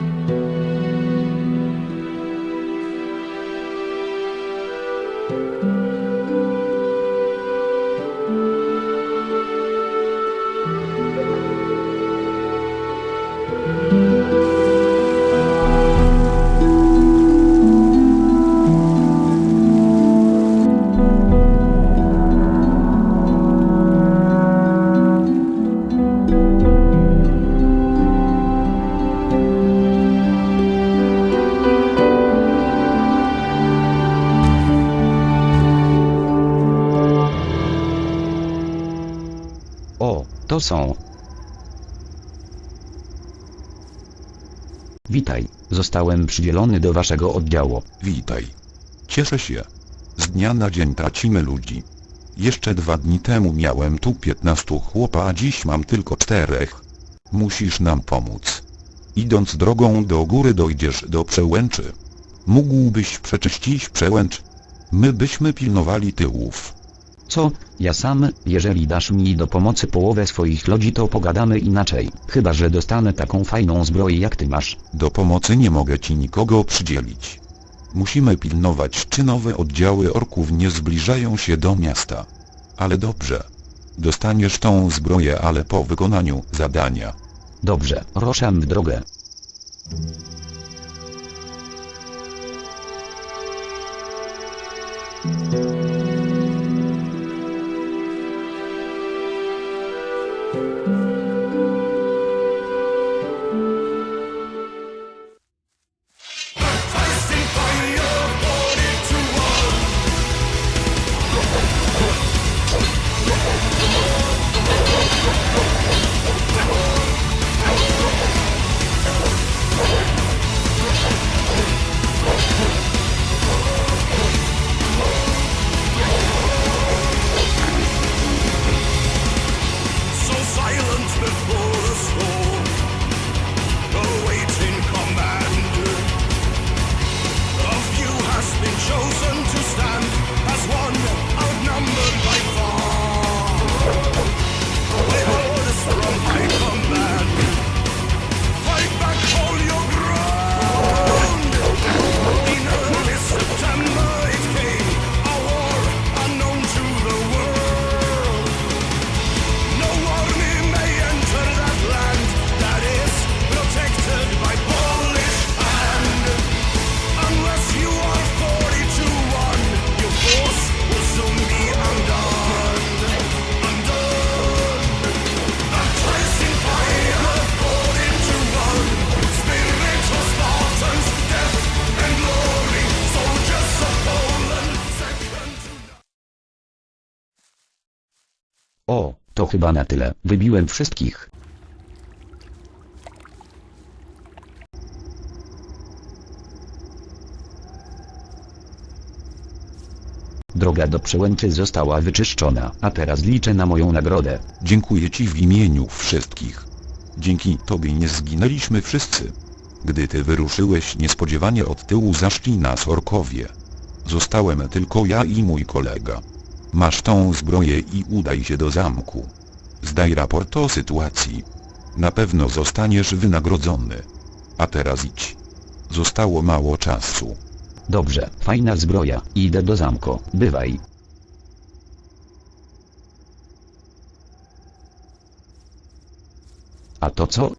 thank you to są? Witaj, zostałem przydzielony do waszego oddziału. Witaj. Cieszę się. Z dnia na dzień tracimy ludzi. Jeszcze dwa dni temu miałem tu 15 chłopa, a dziś mam tylko czterech. Musisz nam pomóc. Idąc drogą do góry dojdziesz do przełęczy. Mógłbyś przeczyścić przełęcz? My byśmy pilnowali tyłów. Co, ja sam, jeżeli dasz mi do pomocy połowę swoich ludzi to pogadamy inaczej, chyba że dostanę taką fajną zbroję jak ty masz. Do pomocy nie mogę ci nikogo przydzielić. Musimy pilnować czy nowe oddziały orków nie zbliżają się do miasta. Ale dobrze. Dostaniesz tą zbroję ale po wykonaniu zadania. Dobrze, ruszam w drogę. So O, to chyba na tyle, wybiłem wszystkich. Droga do przełęczy została wyczyszczona, a teraz liczę na moją nagrodę. Dziękuję ci w imieniu wszystkich. Dzięki tobie nie zginęliśmy wszyscy. Gdy ty wyruszyłeś niespodziewanie od tyłu zaszli nas orkowie. Zostałem tylko ja i mój kolega. Masz tą zbroję i udaj się do zamku. Zdaj raport o sytuacji. Na pewno zostaniesz wynagrodzony. A teraz idź. Zostało mało czasu. Dobrze, fajna zbroja, idę do zamku, bywaj. A to co?